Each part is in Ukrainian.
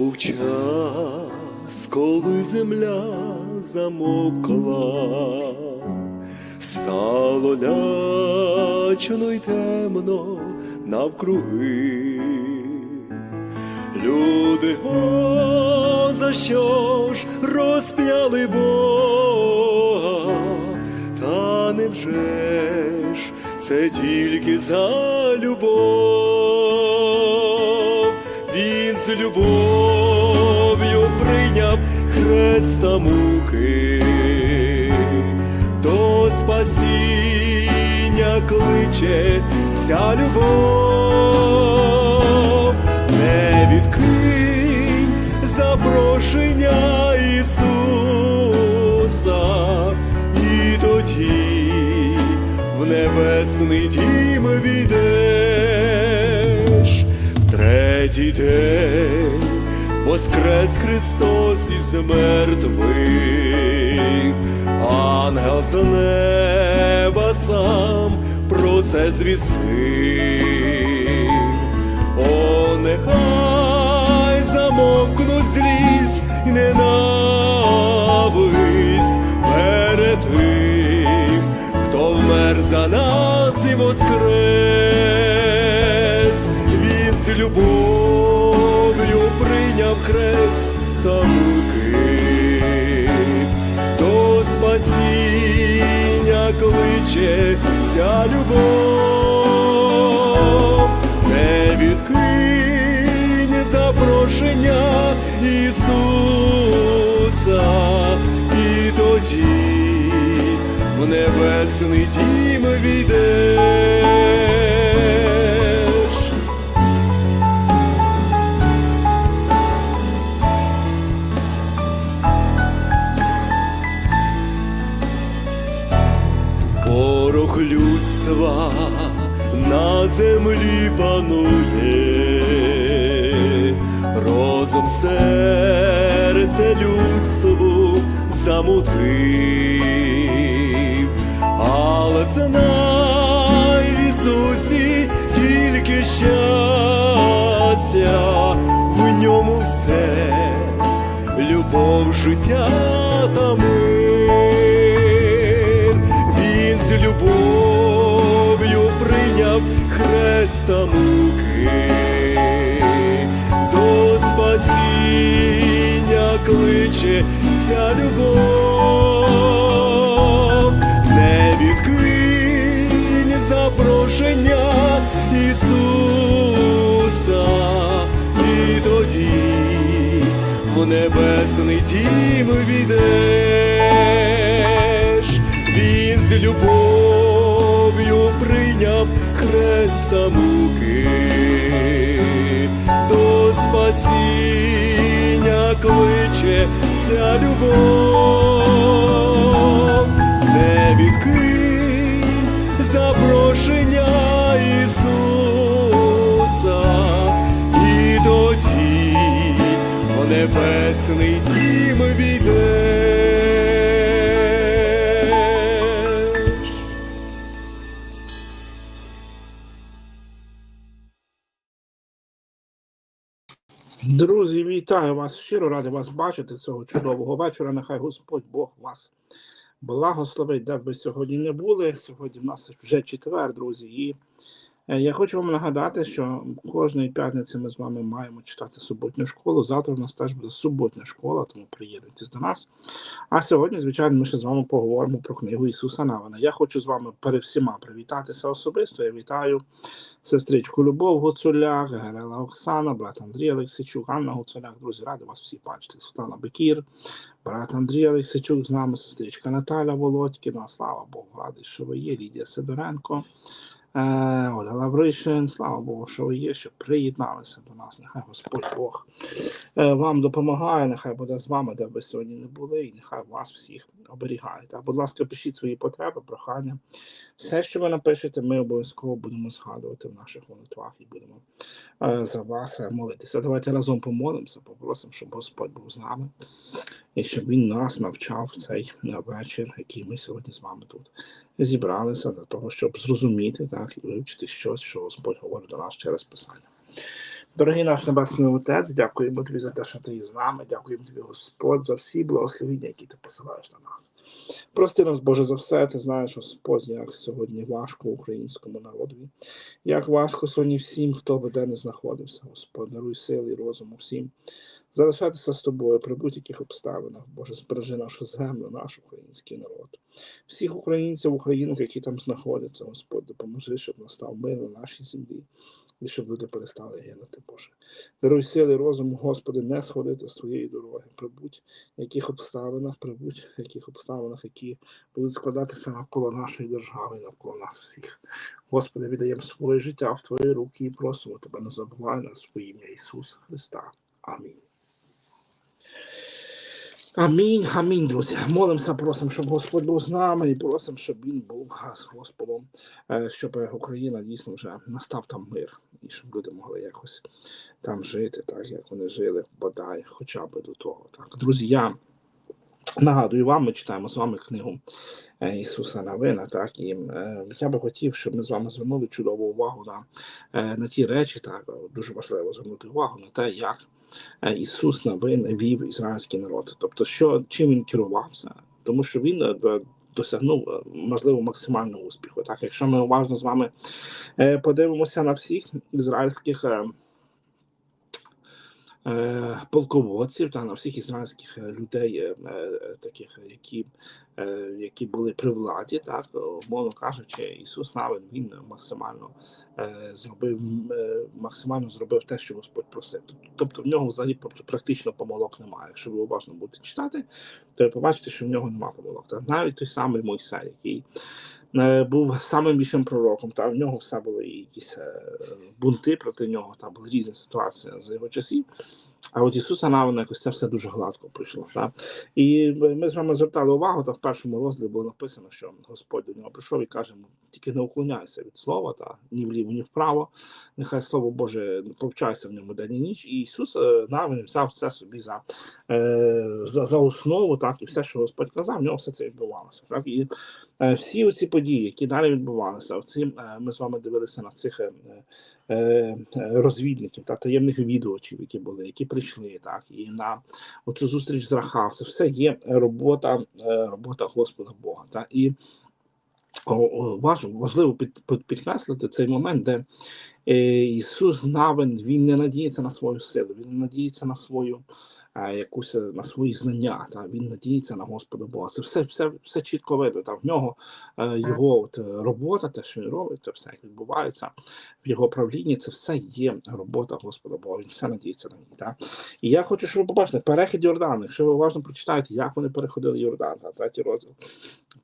Був час, коли земля замовкла, стало лячно й темно навкруги. Люди, о, за що ж розп'яли Бога? Та невже ж це тільки за любов? Він з прийняв хреста муки, до спасіння кличе ця любов, не відкинь запрошення Ісуса, і тоді в небесний дім війдеш, третій день воскрес Христос із мертвих, ангел з неба сам про це звістив. О, нехай замовкну злість і ненависть перед тим, хто вмер за нас і воскрес, він з любов'ю кличе ця любов, не відкинь запрошення Ісуса, і тоді в небесний дім війдеш. Землі панує, розум серце людству замутив, але знай в Ісусі тільки щастя, в ньому все, любов, життя та мир. Хреста муки, до спасіння кличе ця любов, не відкинь запрошення Ісуса, і тоді в небесний дім війдеш, він з любов'ю прийняв хреста муки, до спасіння кличе ця любов, не відкинь запрошення Ісуса, і тоді в небесний дім війдеш. Вітаю вас щиро, радий вас бачити цього чудового вечора. Нехай Господь Бог вас благословить, де б ви сьогодні не були. Сьогодні в нас вже четвер, друзі. І я хочу вам нагадати, що кожної п'ятниці ми з вами маємо читати суботню школу. Завтра у нас теж буде суботня школа, тому приєднуйтесь до нас. А сьогодні, звичайно, ми ще з вами поговоримо про книгу Ісуса Навина. Я хочу з вами перед всіма привітатися особисто. Я вітаю сестричку Любов Гуцуляк, Герела Оксана, брат Андрій Олексійчук, Анна Гуцуляк. Друзі, радий вас всіх бачити. Світлана Бекір, брат Андрій Олексійчук з нами, сестричка Наталя Володькіна. Слава Богу, радий, що ви є. Лідія Сидоренко, е, Оля Лавришин. Слава Богу, що ви є, що приєдналися до нас. Нехай Господь Бог е, вам допомагає, нехай буде з вами, де ви сьогодні не були, і нехай вас всіх оберігає. Будь ласка, пишіть свої потреби, прохання. Все, що ви напишете, ми обов'язково будемо згадувати в наших молитвах і будемо е, за вас е, молитися. Давайте разом помолимося, попросимо, щоб Господь був з нами і щоб Він нас навчав цей е, вечір, який ми сьогодні з вами тут зібралися для того, щоб зрозуміти так і вивчити щось, що Господь говорить до нас через Писання. Дорогий наш Небесний Отець, дякуємо тобі за те, що ти з нами. Дякуємо тобі, Господь, за всі благословення, які ти посилаєш на нас. Прости нас, Боже, за все. Ти знаєш, Господь, як сьогодні важко українському народові, як важко сьогодні всім, хто би де не знаходився. Господь, даруй сили і розуму всім. Залишатися з тобою при будь-яких обставинах. Боже, збережи нашу землю, наш український народ. Всіх українців, українок, які там знаходяться, Господь, допоможи, щоб настав мир на нашій землі і щоб люди перестали гинути, Боже. Даруй сили розуму, Господи, не сходити з твоєї дороги, при будь-яких обставинах, при будь-яких обставинах, які будуть складатися навколо нашої держави, навколо нас всіх. Господи, віддаємо своє життя в Твої руки і просимо Тебе, не забувай нас в ім'я Ісуса Христа. Амінь. Амінь, амінь, друзі. Молимося, просимо, щоб Господь був з нами, і просимо, щоб Він був з Господом, е, щоб Україна дійсно вже настав там мир, і щоб люди могли якось там жити, так як вони жили, бодай, хоча б до того. Так, друзі, я нагадую вам, ми читаємо з вами книгу е, Ісуса Навина, так і е, я би хотів, щоб ми з вами звернули чудову увагу на, е, на ті речі, так дуже важливо звернути увагу на те, як е, Ісус Навин вів ізраїльський народ. Тобто, що чим він керувався, тому що він е, досягнув можливо максимального успіху. Так, якщо ми уважно з вами подивимося на всіх ізраїльських. Е, Полководців та на всіх ізраїльських е, людей, е, таких, які, які були при владі, так умовно кажучи, Ісус Навин він максимально зробив максимально зробив те, що Господь просив. Тобто в нього взагалі практично помилок немає. Якщо ви уважно будете читати, то ви побачите, що в нього немає помилок. Та навіть той самий Мойсей, який був самим більшим пророком, та в нього все були якісь е, бунти проти нього, та були різні ситуації за його часів. А от Ісуса Навина якось це все дуже гладко пройшло. Так? І ми з вами звертали увагу, та в першому розділі було написано, що Господь до нього прийшов і каже, тільки не уклоняйся від слова, та ні вліво, ні вправо. Нехай слово Боже повчайся в ньому день і ніч. І Ісус е, Навин взяв це собі за, е, за, за основу, так, і все, що Господь казав, в нього все це відбувалося. Так? І е, всі оці події, які далі відбувалися, оці, е, ми з вами дивилися на цих. е, е, е, розвідників та таємних відувачів, які були, які прийшли, так і на оцю зустріч з Рахав. Це все є робота, е, робота Господа Бога. Та і важливо під, під, підкреслити цей момент, де е, Ісус Навин він не надіється на свою силу, він не надіється на свою. Е, Якусь е, на свої знання, та він надіється на Господа Бога. Це все, все, все чітко видно. Та в нього е, його от, робота, те, що він робить, це все як відбувається в його правлінні це все є робота Господа Бога. Він все надіється на ній. Так? І я хочу, щоб ви побачили перехід Йордану. Якщо ви уважно прочитаєте, як вони переходили Йордан, та, третій розділ,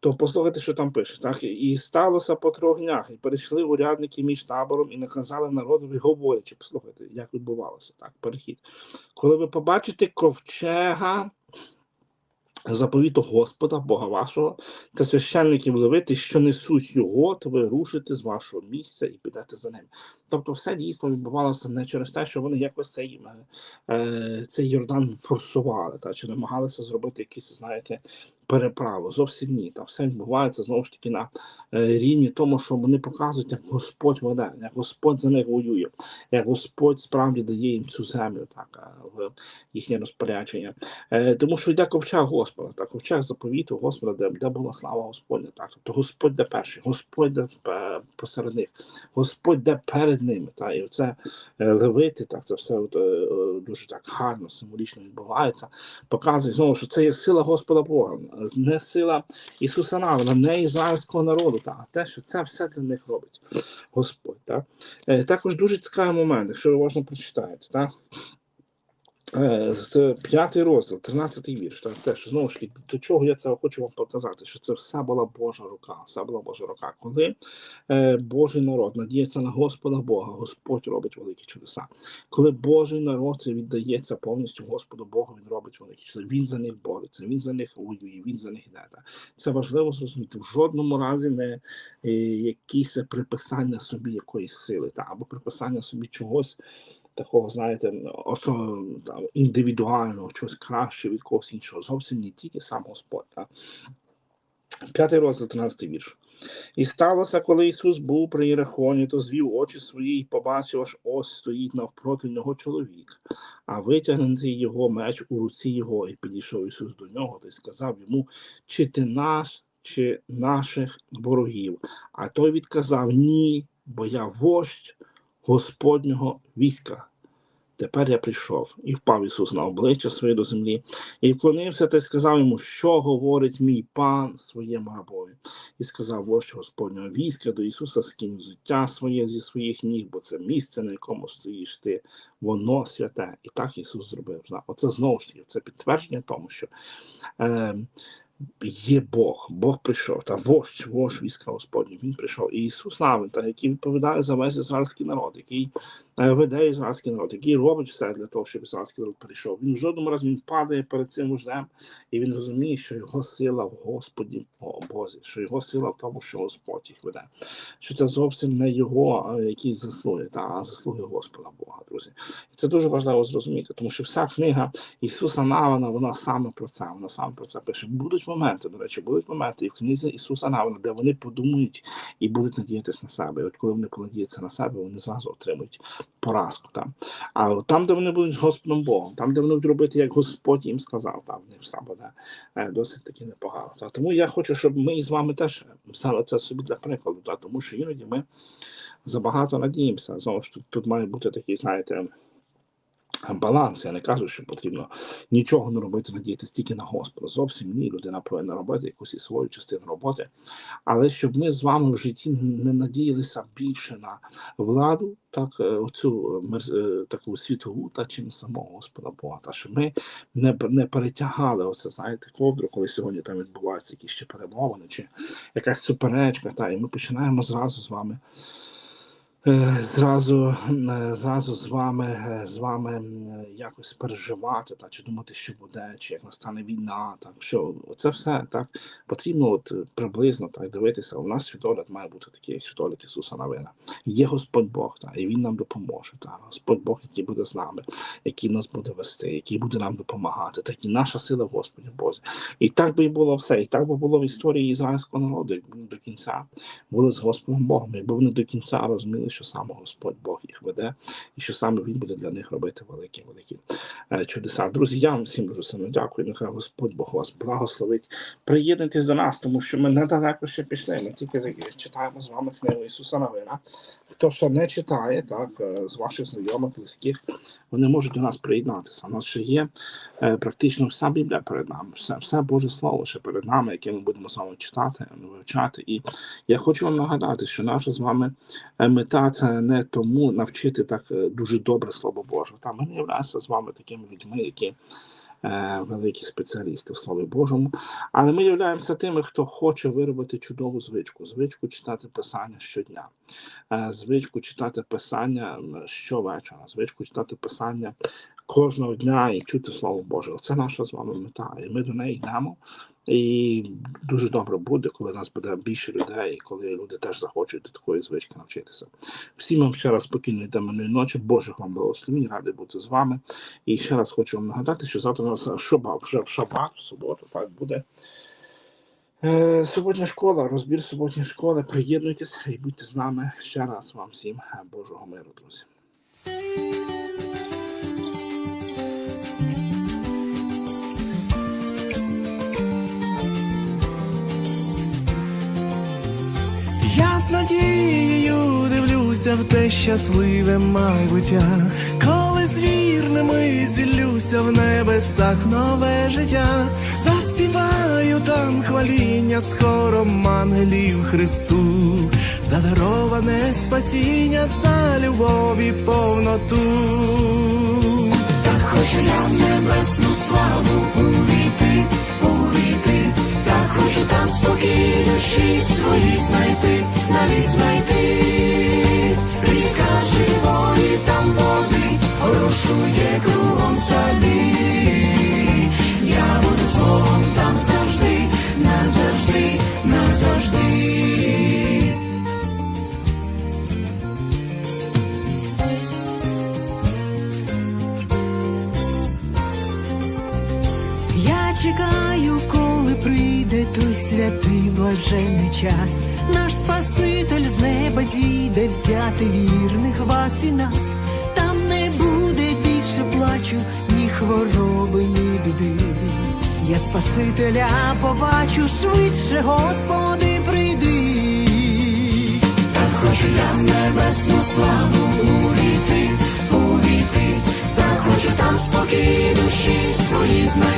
то послухайте, що там пише. Так? І сталося по трьох днях, і перейшли урядники між табором і наказали народові, говорячи, послухайте, як відбувалося так, перехід. Коли ви побачите ковчега. Заповіту Господа, Бога вашого, та священників левити, що несуть його, то ви рушите з вашого місця і підете за ним. Тобто, все дійсно відбувалося не через те, що вони якось цей, е, цей Йордан форсували, та чи намагалися зробити якісь, знаєте, переправу. Зовсім ні. Там все відбувається знову ж таки на е, рівні тому, що вони показують, як Господь веде, як Господь за них воює, як Господь справді дає їм цю землю, так е, в їхнє розпорядження. Е, тому що йде ковчег Господа, так, ковчег заповіту Господа, де, де була слава Господня. Так, тобто Господь де перший, Господь де посеред них, Господь де перед ними. Так, і це левити, так, це все дуже так гарно, символічно відбувається. Показує знову, що це є сила Господа Бога, не сила Ісуса Навина, не ізраїльського народу, та, а те, що це все для них робить Господь. Так. Е, також дуже цікавий момент, якщо ви уважно прочитаєте. Так. Е, п'ятий розділ, 13 вірш, так, теж знову ж таки, до чого я це хочу вам показати, що це все була Божа рука, все була Божа рука. Коли е, Божий народ надіється на Господа Бога, Господь робить великі чудеса. Коли Божий народ це віддається повністю Господу Богу, він робить великі чудеса. Він за них бореться, він за них воює, він за них йде. Так. Це важливо зрозуміти. В жодному разі не е, якісь приписання собі якоїсь сили, та, або приписання собі чогось такого, знаєте, там, індивідуального, чогось краще від когось іншого. Зовсім не тільки сам Господь. Так? П'ятий розділ, 13 вірш. І сталося, коли Ісус був при Єрихоні, то звів очі свої і побачив, аж ось стоїть навпроти нього чоловік, а витягнутий його меч у руці його, і підійшов Ісус до нього та й сказав йому, чи ти наш, чи наших ворогів. А той відказав Ні, бо я вождь Господнього війська. Тепер я прийшов, і впав Ісус на обличчя своє до землі, і вклонився та й сказав йому, що говорить мій пан своєму рабові. І сказав вождь Господнього війська до Ісуса, скинь взуття своє зі своїх ніг, бо це місце, на якому стоїш ти, воно святе. І так Ісус зробив. Оце знову ж таки, це підтвердження тому, що е, є Бог, Бог прийшов, та вождь, вождь війська Господні, він прийшов. І Ісус навин, та, який відповідає за весь ізраїльський народ, який е, веде ізраїльський народ, який робить все для того, щоб ізраїльський народ прийшов. Він в жодному разі він падає перед цим вождем, і він розуміє, що його сила в Господі о Бозі, що його сила в тому, що Господь їх веде. Що це зовсім не його е, якісь заслуги, та а заслуги Господа Бога, друзі. І це дуже важливо зрозуміти, тому що вся книга Ісуса Навана, вона саме про це. Вона саме про це пише. Будуть моменти, до речі, будуть моменти і в книзі Ісуса Навана, де вони подумають і будуть надіятися на себе. І от коли вони понадіються на себе, вони зразу отримують поразку. Там. А там, де вони будуть з Господом Богом, там, де вони будуть робити, як Господь їм сказав, там в все буде е, досить таки непогано. Та. Тому я хочу, щоб ми з вами теж взяли це собі для прикладу, та, тому що іноді ми забагато надіємося. Знову ж тут, тут має бути такий, знаєте. Баланс, я не кажу, що потрібно нічого не робити, надіятися тільки на Господа. Зовсім ні, людина повинна робити якусь і свою частину роботи. Але щоб ми з вами в житті не надіялися більше на владу, так е, оцю е, е, таку світову, та чи на самого Господа Бога. Та щоб ми не, не перетягали оце, знаєте, ковдру, коли сьогодні там відбуваються якісь ще перемовини, чи якась суперечка, та і ми починаємо зразу з вами. Е, Зразу, е, зразу з вами, е, з вами якось переживати, та чи думати, що буде, чи як настане війна, так що це все так потрібно от приблизно так дивитися. У нас світогляд має бути такий світогляд Ісуса Навина. Є Господь Бог, та і Він нам допоможе. Та Господь Бог, який буде з нами, який нас буде вести, який буде нам допомагати. Так і наша сила Господі Бозі. І так би і було все. І так би було в історії ізраїльського народу, якби до кінця були з Господом Богом, якби вони до кінця розуміли, що саме Господь Бог їх веде, і що саме Він буде для них робити великі великі е, чудеса. Друзі, я вам всім дуже сильно дякую. Нехай Господь Бог вас благословить. Приєднуйтесь до нас, тому що ми недалеко ще пішли. Ми тільки читаємо з вами книгу Ісуса Новина. Хто ще не читає, так е, з ваших знайомих, близьких, вони можуть до нас приєднатися. У нас ще є е, практично вся Біблія перед нами, все, все Боже Слово ще перед нами, яке ми будемо з вами читати, вивчати. І я хочу вам нагадати, що наша з вами е, мета це не тому навчити так дуже добре Слово Боже. Та ми не являємося з вами такими людьми, які е, великі спеціалісти в Слові Божому. Але ми являємося тими, хто хоче виробити чудову звичку, звичку читати Писання щодня, е, звичку читати Писання щовечора, звичку читати Писання кожного дня і чути Слово Боже. Це наша з вами мета. І ми до неї йдемо. І дуже добре буде, коли нас буде більше людей, і коли люди теж захочуть до такої звички навчитися. Всім вам ще раз спокійної темної ночі, Божих вам благословень, радий бути з вами. І ще раз хочу вам нагадати, що завтра у нас шабат, вже в шабат, в суботу, так буде. Е, суботня школа, розбір суботньої школи. Приєднуйтесь і будьте з нами. Ще раз вам всім е, Божого миру, друзі. З надією дивлюся в те щасливе майбуття, коли з вірними зіллюся в небесах нове життя, заспіваю там хваління з хором ангелів Христу, задароване спасіння за любові повноту. Так хочу я небесну славу увійти, хочу там спокій свої знайти, навіть знайти. Ріка живої там води, орошує кругом сади. Ти блаженний час, наш Спаситель з неба зійде взяти вірних вас і нас, там не буде більше плачу, ні хвороби, ні біди. Я Спасителя побачу швидше, Господи, прийди, та хочу я в небесну славу увійти, увійти, та хочу там спокій душі свої знайти.